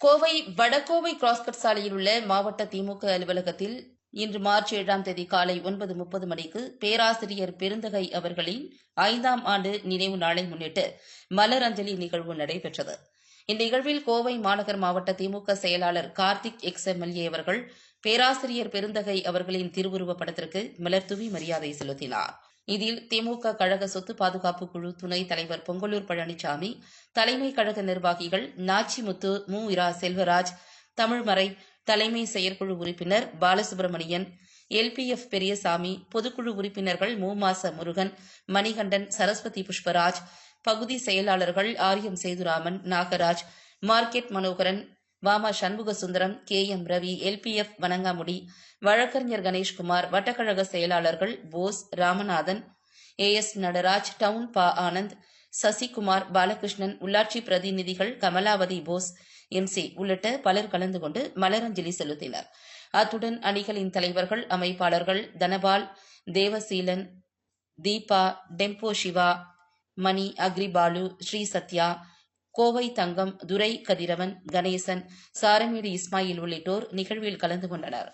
Kovai Vadakovai cross cut சாலையில் உள்ள மாவட்ட திமுக அலுவலகத்தில் இன்று மார்ச் ஏழாம் தேதி காலை ஒன்பது முப்பது மணிக்கு பேராசிரியர் பெருந்தகை அவர்களின் ஐந்தாம் ஆண்டு நினைவு நாளை முன்னிட்டு மலர் அஞ்சலி நிகழ்வு நடைபெற்றது. இந்நிகழ்வில் கோவை மாநகர் மாவட்ட திமுக செயலாளர் கார்த்திக் எக்ஸ் எம்எல்ஏ அவர்கள் பேராசிரியர் பெருந்தகை அவர்களின் திருவுருவப் படத்திற்கு மலர்தூவி மரியாதை செலுத்தினாா் இதில் திமுக கழக சொத்து பாதுகாப்பு குழு துணை தலைவர் பொங்கலூர் பழனிசாமி தலைமை கழக நிர்வாகிகள் நாச்சிமுத்து மு. இரா செல்வராஜ் தமிழ்மறை தலைமை செயற்குழு உறுப்பினர் பாலசுப்ரமணியன் எல்பிஎஃப் பெரியசாமி பொதுக்குழு உறுப்பினர்கள் மூமாச முருகன் மணிகண்டன் சரஸ்வதி புஷ்பராஜ் பகுதி செயலாளர்கள் ஆரியம் சேதுராமன் நாகராஜ் மார்க்கெட் மனோகரன் வாமா Shanmuga Sundaram K. M. Ravi LPF Vanangamudi வழக்கறிஞர் கணேஷ்குமார் வட்டக்கழக செயலாளர்கள் Bose Ramanathan A. S. Nataraj town பா. ஆனந்த் சசிகுமார் பாலகிருஷ்ணன் உள்ளாட்சி பிரதிநிதிகள் கமலாவதி போஸ் எம்சி உள்ளிட்ட பலர் கலந்து கொண்டு மலரஞ்சலி செலுத்தினர். அத்துடன் அணிகளின் தலைவர்கள் அமைப்பாளர்கள் தனபால் தேவசீலன் தீபா டெம்போ சிவா மணி அக்ரிபாலு ஸ்ரீ சத்யா கோவை தங்கம் துரை கதிரவன் கணேசன் சாரமேடு இஸ்மாயில் உள்ளிட்டோர் நிகழ்வில் கலந்து கொண்டனர்.